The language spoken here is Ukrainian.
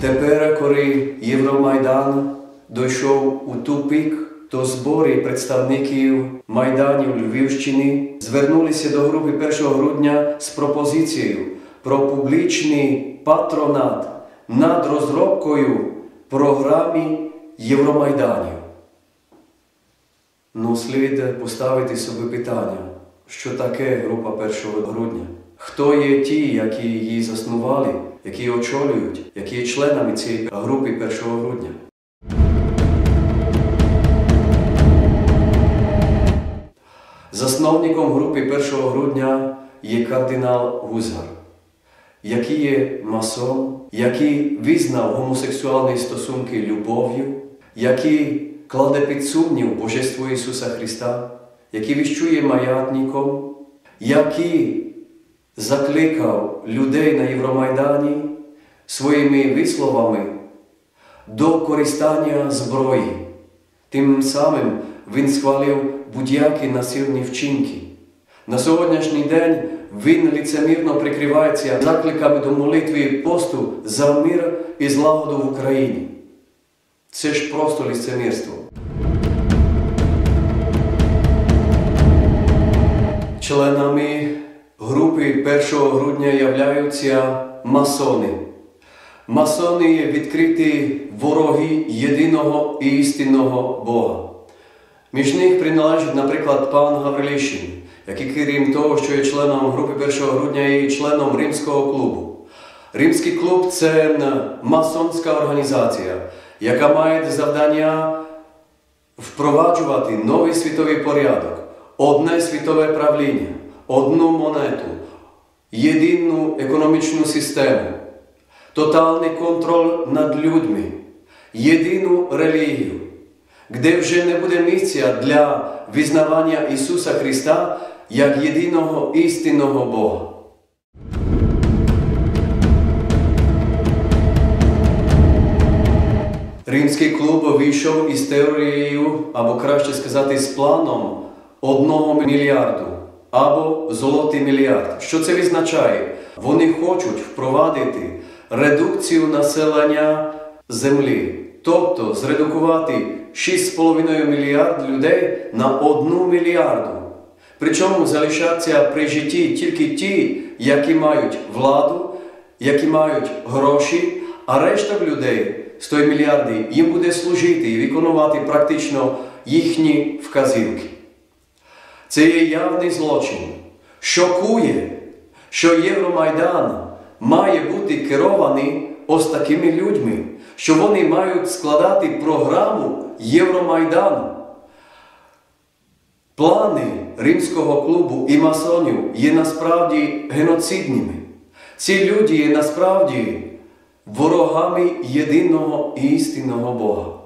Тепер, коли Євромайдан дійшов у тупик, то збори представників майданів Львівщини звернулися до групи 1 грудня з пропозицією про публічний патронат над розробкою програми Євромайданів. Ну, слід поставити собі питання, що таке група 1 грудня? Хто є ті, які її заснували, які очолюють, які є членами цієї групи 1 грудня? Засновником групи 1 грудня є кардинал Гузар, який є масон, який визнав гомосексуальні стосунки любов'ю, який кладе під сумнів Божество Ісуса Христа, який віщує маятником, який закликав людей на Євромайдані своїми висловами до користання зброї. Тим самим він схвалив будь-які насильні вчинки. На сьогоднішній день він ліцемірно прикривається закликами до молитви і посту за мир і злагоду в Україні. Це ж просто ліцемірство. Членами групи 1 грудня являються масони. Масони є відкриті вороги єдиного і істинного Бога. Між них приналежить, наприклад, пан Гаврилішин, який, крім того, що є членом групи 1 грудня, є членом Римського клубу. Римський клуб це масонська організація, яка має завдання впроваджувати новий світовий порядок, одне світове правління, одну монету, єдину економічну систему, тотальний контроль над людьми, єдину релігію, де вже не буде місця для визнавання Ісуса Христа як єдиного істинного Бога. Римський клуб вийшов із теорією, або краще сказати, з планом одного мільярду або золотий мільярд. Що це відзначає? Вони хочуть впровадити редукцію населення землі, тобто зредукувати 6,5 мільярд людей на 1 мільярду. Причому залишаться при житті тільки ті, які мають владу, які мають гроші, а решта людей 100 мільярдів їм буде служити і виконувати практично їхні вказівки. Це є явний злочин. Шокує, що Євромайдан має бути керований ось такими людьми, що вони мають складати програму Євромайдану. Плани Римського клубу і масонів є насправді геноцидними. Ці люди є насправді ворогами єдиного і істинного Бога.